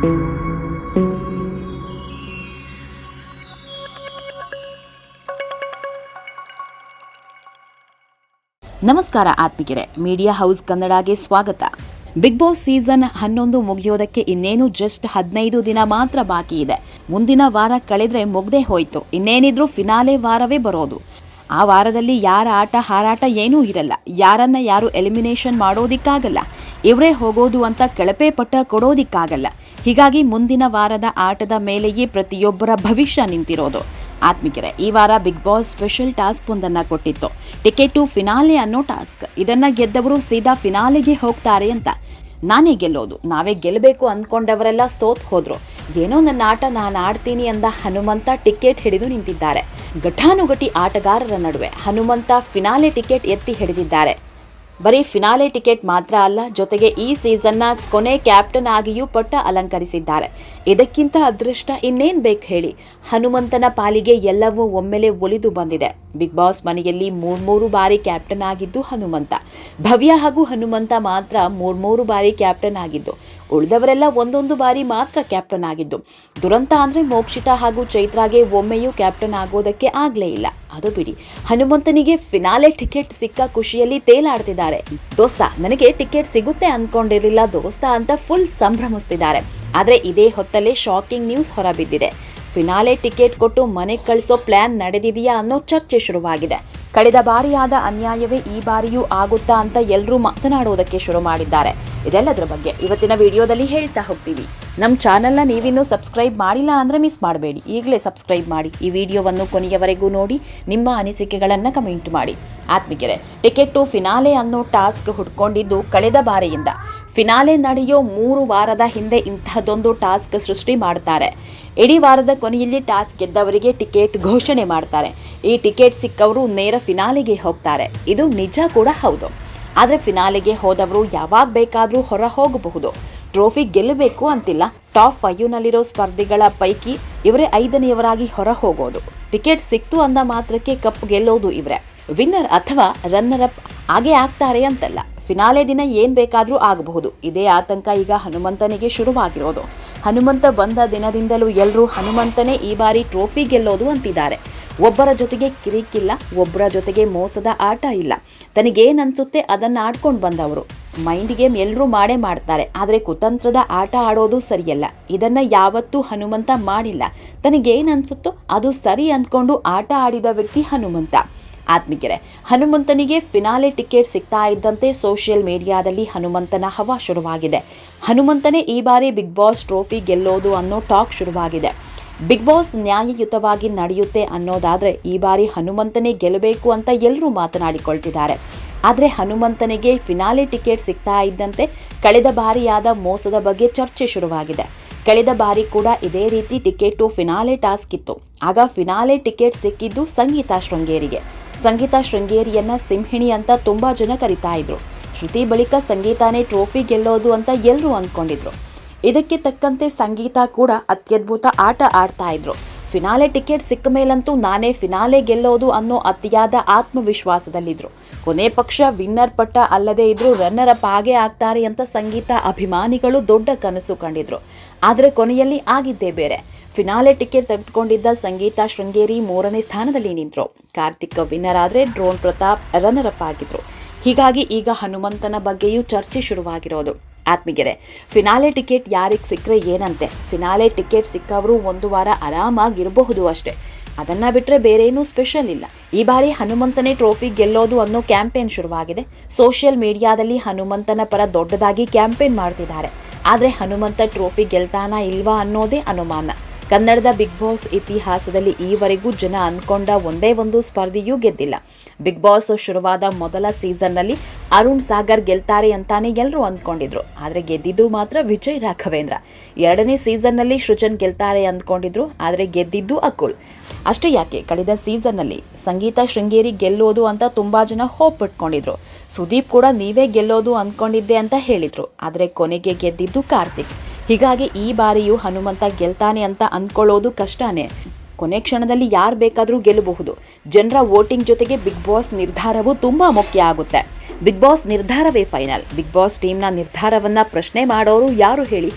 ನಮಸ್ಕಾರ ಆತ್ಮಿಕರೆ media house ಕನ್ನಡಗೆ ಸ್ವಾಗತ. Big boss season ಹನ್ನೊಂದು ಮುಗಿಯೋದಕ್ಕೆ ಇನ್ನೇನು ಜಸ್ಟ್ ಹದಿನೈದು ದಿನ ಮಾತ್ರ ಬಾಕಿ ಇದೆ. ಮುಂದಿನ ವಾರ ಕಳೆದ್ರೆ ಮುಗ್ದೇ ಹೋಯ್ತು. ಇನ್ನೇನಿದ್ರು ಫಿನಾಲೆ ವಾರವೇ ಬರೋದು. ಆ ವಾರದಲ್ಲಿ ಯಾರ ಆಟ ಹಾರಾಟ ಏನೂ ಇರಲ್ಲ. ಯಾರನ್ನ ಯಾರು ಎಲಿಮಿನೇಷನ್ ಮಾಡೋದಿಕ್ಕಾಗಲ್ಲ. ಇವರೇ ಹೋಗೋದು ಅಂತ ಕಳಪೆ ಪಟ್ಟ ಕೊಡೋದಿಕ್ಕಾಗಲ್ಲ. ಹೀಗಾಗಿ ಮುಂದಿನ ವಾರದ ಆಟದ ಮೇಲೆಯೇ ಪ್ರತಿಯೊಬ್ಬರ ಭವಿಷ್ಯ ನಿಂತಿರೋದು. ಆತ್ಮಿಕರೆ, ಈ ವಾರ ಬಿಗ್ ಬಾಸ್ ಸ್ಪೆಷಲ್ ಟಾಸ್ಕ್ ಒಂದನ್ನು ಕೊಟ್ಟಿತ್ತು. ಟಿಕೆಟ್ ಟು ಫಿನಾಲೆ ಅನ್ನೋ ಟಾಸ್ಕ್ ಇದನ್ನ ಗೆದ್ದವರು ಸೀದಾ ಫಿನಾಲೆಗೆ ಹೋಗ್ತಾರೆ ಅಂತ. ನಾನೇ ಗೆಲ್ಲೋದು. ನಾವೇ ಗೆಲ್ಲಬೇಕು ಅಂದ್ಕೊಂಡವರೆಲ್ಲ ಸೋತ್ ಹೋದ್ರು. ಏನೋ ನನ್ನ ಆಟ ನಾನು ಆಡ್ತೀನಿ ಅಂದ ಹನುಮಂತ ಟಿಕೆಟ್ ಹಿಡಿದು ನಿಂತಿದ್ದಾರೆ. ಘಟಾನುಘಟಿ ಆಟಗಾರರ ನಡುವೆ ಹನುಮಂತ ಫಿನಾಲೆ ಟಿಕೆಟ್ ಎತ್ತಿ ಹಿಡಿದಿದ್ದಾರೆ. ಬರೀ ಫಿನಾಲೆ ಟಿಕೆಟ್ ಮಾತ್ರ ಅಲ್ಲ, ಜೊತೆಗೆ ಈ ಸೀಸನ್ನ ಕೊನೆ ಕ್ಯಾಪ್ಟನ್ ಆಗಿಯೂ ಪಟ್ಟ ಅಲಂಕರಿಸಿದ್ದಾರೆ. ಇದಕ್ಕಿಂತ ಅದೃಷ್ಟ ಇನ್ನೇನ್ ಬೇಕು ಹೇಳಿ? ಹನುಮಂತನ ಪಾಲಿಗೆ ಎಲ್ಲವೂ ಒಮ್ಮೆಲೆ ಒಲಿದು ಬಂದಿದೆ. ಬಿಗ್ ಬಾಸ್ ಮನೆಯಲ್ಲಿ ಮೂರ್ಮೂರು ಬಾರಿ ಕ್ಯಾಪ್ಟನ್ ಆಗಿದ್ದು ಹನುಮಂತ. ಭವ್ಯ ಹಾಗೂ ಹನುಮಂತ ಮಾತ್ರ ಮೂರ್ಮೂರು ಬಾರಿ ಕ್ಯಾಪ್ಟನ್ ಆಗಿದ್ದು. ಉಳಿದವರೆಲ್ಲ ಒಂದೊಂದು ಬಾರಿ ಮಾತ್ರ ಕ್ಯಾಪ್ಟನ್ ಆಗಿದ್ದು. ದುರಂತ ಅಂದರೆ ಮೋಕ್ಷಿತಾ ಹಾಗೂ ಚೈತ್ರಾಗೆ ಒಮ್ಮೆಯೂ ಕ್ಯಾಪ್ಟನ್ ಆಗೋದಕ್ಕೆ ಆಗಲೇ ಇಲ್ಲ. ಅದು ಬಿಡಿ. ಹನುಮಂತನಿಗೆ ಫಿನಾಲೆ ಟಿಕೆಟ್ ಸಿಕ್ಕ ಖುಷಿಯಲ್ಲಿ ತೇಲಾಡ್ತಿದ್ದಾರೆ. ದೋಸ್ತ, ನನಗೆ ಟಿಕೆಟ್ ಸಿಗುತ್ತೆ ಅಂದ್ಕೊಂಡಿರಲಿಲ್ಲ ದೋಸ್ತ ಅಂತ ಫುಲ್ ಸಂಭ್ರಮಿಸ್ತಿದ್ದಾರೆ. ಆದರೆ ಇದೇ ಹೊತ್ತಲ್ಲೇ ಶಾಕಿಂಗ್ ನ್ಯೂಸ್ ಹೊರಬಿದ್ದಿದೆ. ಫಿನಾಲೆ ಟಿಕೆಟ್ ಕೊಟ್ಟು ಮನೆಗೆ ಕಳಿಸೋ ಪ್ಲ್ಯಾನ್ ನಡೆದಿದೆಯಾ ಅನ್ನೋ ಚರ್ಚೆ ಶುರುವಾಗಿದೆ. ಕಳೆದ ಬಾರಿಯಾದ ಅನ್ಯಾಯವೇ ಈ ಬಾರಿಯೂ ಆಗುತ್ತಾ ಅಂತ ಎಲ್ಲರೂ ಮಾತನಾಡುವುದಕ್ಕೆ ಶುರು ಮಾಡಿದ್ದಾರೆ. ಇದೆಲ್ಲದರ ಬಗ್ಗೆ ಇವತ್ತಿನ ವಿಡಿಯೋದಲ್ಲಿ ಹೇಳ್ತಾ ಹೋಗ್ತೀವಿ. ನಮ್ಮ ಚಾನಲ್ನ ನೀವಿನ್ನೂ ಸಬ್ಸ್ಕ್ರೈಬ್ ಮಾಡಿಲ್ಲ ಅಂದರೆ ಮಿಸ್ ಮಾಡಬೇಡಿ. ಈಗಲೇ ಸಬ್ಸ್ಕ್ರೈಬ್ ಮಾಡಿ. ಈ ವಿಡಿಯೋವನ್ನು ಕೊನೆಯವರೆಗೂ ನೋಡಿ, ನಿಮ್ಮ ಅನಿಸಿಕೆಗಳನ್ನು ಕಮೆಂಟ್ ಮಾಡಿ. ಆತ್ಮಿಕೆರೆ ಟಿಕೆಟ್ ಫಿನಾಲೆ ಅನ್ನೋ ಟಾಸ್ಕ್ ಹುಡ್ಕೊಂಡಿದ್ದು ಕಳೆದ ಬಾರಿಯಿಂದ. ಫಿನಾಲೆ ನಡೆಯೋ ಮೂರು ವಾರದ ಹಿಂದೆ ಇಂತಹದೊಂದು ಟಾಸ್ಕ್ ಸೃಷ್ಟಿ ಮಾಡ್ತಾರೆ. ಇಡೀ ವಾರದ ಕೊನೆಯಲ್ಲಿ ಟಾಸ್ಕ್ ಗೆದ್ದವರಿಗೆ ಟಿಕೆಟ್ ಘೋಷಣೆ ಮಾಡ್ತಾರೆ. ಈ ಟಿಕೆಟ್ ಸಿಕ್ಕವರು ನೇರ ಫಿನಾಲೆಗೆ ಹೋಗ್ತಾರೆ. ಇದು ನಿಜ ಕೂಡ ಹೌದು. ಆದರೆ ಫಿನಾಲೆಗೆ ಹೋದವರು ಯಾವಾಗ ಬೇಕಾದರೂ ಹೊರ ಹೋಗಬಹುದು. ಟ್ರೋಫಿ ಗೆಲ್ಲಬೇಕು ಅಂತಿಲ್ಲ. ಟಾಪ್ ಫೈವ್ನಲ್ಲಿರೋ ಸ್ಪರ್ಧಿಗಳ ಪೈಕಿ ಇವರೇ ಐದನೆಯವರಾಗಿ ಹೊರ ಹೋಗೋದು. ಟಿಕೆಟ್ ಸಿಕ್ತು ಅಂದ ಮಾತ್ರಕ್ಕೆ ಕಪ್ ಗೆಲ್ಲೋದು ಇವರೇ. ವಿನ್ನರ್ ಅಥವಾ ರನ್ನರ್ ಅಪ್ ಹಾಗೆ ಆಗ್ತಾರೆ ಅಂತಲ್ಲ. ಫಿನಾಲೆ ದಿನ ಏನು ಬೇಕಾದರೂ ಆಗಬಹುದು. ಇದೇ ಆತಂಕ ಈಗ ಹನುಮಂತನಿಗೆ ಶುರುವಾಗಿರೋದು. ಹನುಮಂತ ಬಂದ ದಿನದಿಂದಲೂ ಎಲ್ಲರೂ ಹನುಮಂತನೇ ಈ ಬಾರಿ ಟ್ರೋಫಿ ಗೆಲ್ಲೋದು ಅಂತಿದ್ದಾರೆ. ಒಬ್ಬರ ಜೊತೆಗೆ ಕಿರಿಕಿಲ್ಲ, ಒಬ್ಬರ ಜೊತೆಗೆ ಮೋಸದ ಆಟ ಇಲ್ಲ. ತನಗೇನು ಅನಿಸುತ್ತೆ ಅದನ್ನು ಆಡ್ಕೊಂಡು ಬಂದವರು. ಮೈಂಡ್ ಗೇಮ್ ಎಲ್ಲರೂ ಮಾಡೇ ಮಾಡ್ತಾರೆ, ಆದರೆ ಕುತಂತ್ರದ ಆಟ ಆಡೋದು ಸರಿಯಲ್ಲ. ಇದನ್ನ ಯಾವತ್ತೂ ಹನುಮಂತ ಮಾಡಿಲ್ಲ. ತನಗೇನು ಅನಿಸುತ್ತೋ ಅದು ಸರಿ ಅಂದ್ಕೊಂಡು ಆಟ ಆಡಿದ ವ್ಯಕ್ತಿ ಹನುಮಂತ. ಆತ್ಮಿಕರೆ, ಹನುಮಂತನಿಗೆ ಫಿನಾಲೆ ಟಿಕೆಟ್ ಸಿಗ್ತಾ ಇದ್ದಂತೆ ಸೋಷಿಯಲ್ ಮೀಡಿಯಾದಲ್ಲಿ ಹನುಮಂತನ ಹವಾ ಶುರುವಾಗಿದೆ. ಹನುಮಂತನೇ ಈ ಬಾರಿ ಬಿಗ್ ಬಾಸ್ ಟ್ರೋಫಿ ಗೆಲ್ಲೋದು ಅನ್ನೋ ಟಾಕ್ ಶುರುವಾಗಿದೆ. ಬಿಗ್ ಬಾಸ್ ನ್ಯಾಯಯುತವಾಗಿ ನಡೆಯುತ್ತೆ ಅನ್ನೋದಾದ್ರೆ ಈ ಬಾರಿ ಹನುಮಂತನೇ ಗೆಲ್ಲಬೇಕು ಅಂತ ಎಲ್ಲರೂ ಮಾತನಾಡಿಕೊಳ್ತಿದ್ದಾರೆ. ಆದರೆ ಹನುಮಂತನಿಗೆ ಫಿನಾಲೆ ಟಿಕೆಟ್ ಸಿಗ್ತಾ ಇದ್ದಂತೆ ಕಳೆದ ಬಾರಿಯಾದ ಮೋಸದ ಬಗ್ಗೆ ಚರ್ಚೆ ಶುರುವಾಗಿದೆ. ಕಳೆದ ಬಾರಿ ಕೂಡ ಇದೇ ರೀತಿ ಟಿಕೆಟ್ ಫಿನಾಲೆ ಟಾಸ್ಕ್ ಇತ್ತು. ಆಗ ಫಿನಾಲೆ ಟಿಕೆಟ್ ಸಿಕ್ಕಿದ್ದು ಸಂಗೀತಾ ಶೃಂಗೇರಿಗೆ. ಸಂಗೀತಾ ಶೃಂಗೇರಿಯನ್ನ ಸಿಂಹಿಣಿ ಅಂತ ತುಂಬಾ ಜನ ಕರಿತಾ ಇದ್ರು. ಶ್ರುತಿ ಬಳಿಕ ಸಂಗೀತಾನೇ ಟ್ರೋಫಿ ಗೆಲ್ಲೋದು ಅಂತ ಎಲ್ಲರೂ ಅಂದ್ಕೊಂಡಿದ್ರು. ಇದಕ್ಕೆ ತಕ್ಕಂತೆ ಸಂಗೀತ ಕೂಡ ಅತ್ಯದ್ಭುತ ಆಟ ಆಡ್ತಾ ಇದ್ರು. ಫಿನಾಲೆ ಟಿಕೆಟ್ ಸಿಕ್ಕ ಮೇಲಂತೂ ನಾನೇ ಫಿನಾಲೆ ಗೆಲ್ಲೋದು ಅನ್ನೋ ಅತಿಯಾದ ಆತ್ಮವಿಶ್ವಾಸದಲ್ಲಿದ್ದರು ಕೊನೆ ಪಕ್ಷ ವಿನ್ನರ್ ಪಟ್ಟ ಅಲ್ಲದೆ ಇದ್ರು ರನ್ನರ್ ಅಪ್ ಆಗೇ ಆಗ್ತಾರೆ ಅಂತ ಸಂಗೀತ ಅಭಿಮಾನಿಗಳು ದೊಡ್ಡ ಕನಸು ಕಂಡಿದ್ರು. ಆದರೆ ಕೊನೆಯಲ್ಲಿ ಆಗಿದ್ದೇ ಬೇರೆ. ಫಿನಾಲೆ ಟಿಕೆಟ್ ತೆಗೆದುಕೊಂಡಿದ್ದ ಸಂಗೀತ ಶೃಂಗೇರಿ ಮೂರನೇ ಸ್ಥಾನದಲ್ಲಿ ನಿಂತರು. ಕಾರ್ತಿಕ್ ವಿನ್ನರ್ ಆದರೆ ಡ್ರೋನ್ ಪ್ರತಾಪ್ ರನ್ನರ್ ಅಪ್ ಆಗಿದ್ರು. ಹೀಗಾಗಿ ಈಗ ಹನುಮಂತನ ಬಗ್ಗೆಯೂ ಚರ್ಚೆ ಶುರುವಾಗಿರೋದು. ಆತ್ಮಿಗೆರೆ ಫಿನಾಲೆ ಟಿಕೆಟ್ ಯಾರಿಗೆ ಸಿಕ್ಕರೆ ಏನಂತೆ? ಫಿನಾಲೆ ಟಿಕೆಟ್ ಸಿಕ್ಕವರು ಒಂದು ವಾರ ಆರಾಮಾಗಿರಬಹುದು ಅಷ್ಟೇ. ಅದನ್ನು ಬಿಟ್ಟರೆ ಬೇರೇನೂ ಸ್ಪೆಷಲ್ ಇಲ್ಲ. ಈ ಬಾರಿ ಹನುಮಂತನೇ ಟ್ರೋಫಿ ಗೆಲ್ಲೋದು ಅನ್ನೋ ಕ್ಯಾಂಪೇನ್ ಶುರುವಾಗಿದೆ. ಸೋಷಿಯಲ್ ಮೀಡಿಯಾದಲ್ಲಿ ಹನುಮಂತನ ಪರ ದೊಡ್ಡದಾಗಿ ಕ್ಯಾಂಪೇನ್ ಮಾಡ್ತಿದ್ದಾರೆ. ಆದರೆ ಹನುಮಂತ ಟ್ರೋಫಿ ಗೆಲ್ತಾನಾ ಇಲ್ವಾ ಅನ್ನೋದೇ ಅನುಮಾನ. ಕನ್ನಡದ ಬಿಗ್ ಬಾಸ್ ಇತಿಹಾಸದಲ್ಲಿ ಈವರೆಗೂ ಜನ ಅಂದ್ಕೊಂಡ ಒಂದೇ ಒಂದು ಸ್ಪರ್ಧೆಯೂ ಗೆದ್ದಿಲ್ಲ. ಬಿಗ್ ಬಾಸ್ ಶುರುವಾದ ಮೊದಲ ಸೀಸನ್ನಲ್ಲಿ ಅರುಣ್ ಸಾಗರ್ ಗೆಲ್ತಾರೆ ಅಂತಾನೆ ಎಲ್ಲರೂ ಅಂದ್ಕೊಂಡಿದ್ರು. ಆದರೆ ಗೆದ್ದಿದ್ದು ಮಾತ್ರ ವಿಜಯ್ ರಾಘವೇಂದ್ರ. ಎರಡನೇ ಸೀಸನ್ನಲ್ಲಿ ಸೃಜನ್ ಗೆಲ್ತಾರೆ ಅಂದ್ಕೊಂಡಿದ್ರು, ಆದರೆ ಗೆದ್ದಿದ್ದು ಅಕುಲ್. ಅಷ್ಟೇ ಯಾಕೆ, ಕಳೆದ ಸೀಸನ್ನಲ್ಲಿ ಸಂಗೀತ ಶೃಂಗೇರಿ ಗೆಲ್ಲೋದು ಅಂತ ತುಂಬ ಜನ ಹೋಪ್ ಇಟ್ಕೊಂಡಿದ್ರು ಸುದೀಪ್ ಕೂಡ ನೀವೇ ಗೆಲ್ಲೋದು ಅಂದ್ಕೊಂಡಿದ್ದೆ ಅಂತ ಹೇಳಿದರು. ಆದರೆ ಕೊನೆಗೆ ಗೆದ್ದಿದ್ದು ಕಾರ್ತಿಕ್. ಹೀಗಾಗಿ ಈ ಬಾರಿಯೂ ಹನುಮಂತ ಗೆಲ್ತಾನೆ ಅಂತ ಅಂದ್ಕೊಳ್ಳೋದು ಕಷ್ಟನೇ. ಕೊನೆ ಕ್ಷಣದಲ್ಲಿ ಯಾರು ಬೇಕಾದರೂ ಗೆಲ್ಲಬಹುದು. ಜನರ ವೋಟಿಂಗ್ ಜೊತೆಗೆ ಬಿಗ್ ಬಾಸ್ ನಿರ್ಧಾರವು ತುಂಬ ಮುಖ್ಯ ಆಗುತ್ತೆ. ಬಿಗ್ ಬಾಸ್ ನಿರ್ಧಾರವೇ ಫೈನಲ್. ಬಿಗ್ ಬಾಸ್ ಟೀಮ್ನ ನಿರ್ಧಾರವನ್ನು ಪ್ರಶ್ನೆ ಮಾಡೋರು ಯಾರು ಹೇಳಿ?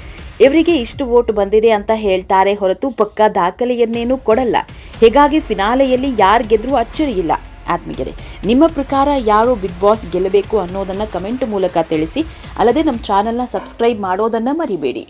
ಇವರಿಗೆ ಇಷ್ಟು ವೋಟ್ ಬಂದಿದೆ ಅಂತ ಹೇಳ್ತಾರೆ ಹೊರತು ಪಕ್ಕ ದಾಖಲೆಯನ್ನೇನೂ ಕೊಡಲ್ಲ. ಹೀಗಾಗಿ ಫಿನಾಲೆಯಲ್ಲಿ ಯಾರು ಗೆದ್ದರೂ ಅಚ್ಚರಿ ಇಲ್ಲ. ಆತ್ಮೀಯರೇ, ನಿಮ್ಮ ಪ್ರಕಾರ ಯಾರು ಬಿಗ್ ಬಾಸ್ ಗೆಲ್ಲಬೇಕು ಅನ್ನೋದನ್ನು ಕಮೆಂಟ್ ಮೂಲಕ ತಿಳಿಸಿ, ಅಲ್ಲದೆ ನಮ್ಮ ಚಾನೆಲ್ನ ಸಬ್ಸ್ಕ್ರೈಬ್ ಮಾಡೋದನ್ನು ಮರಿಬೇಡಿ.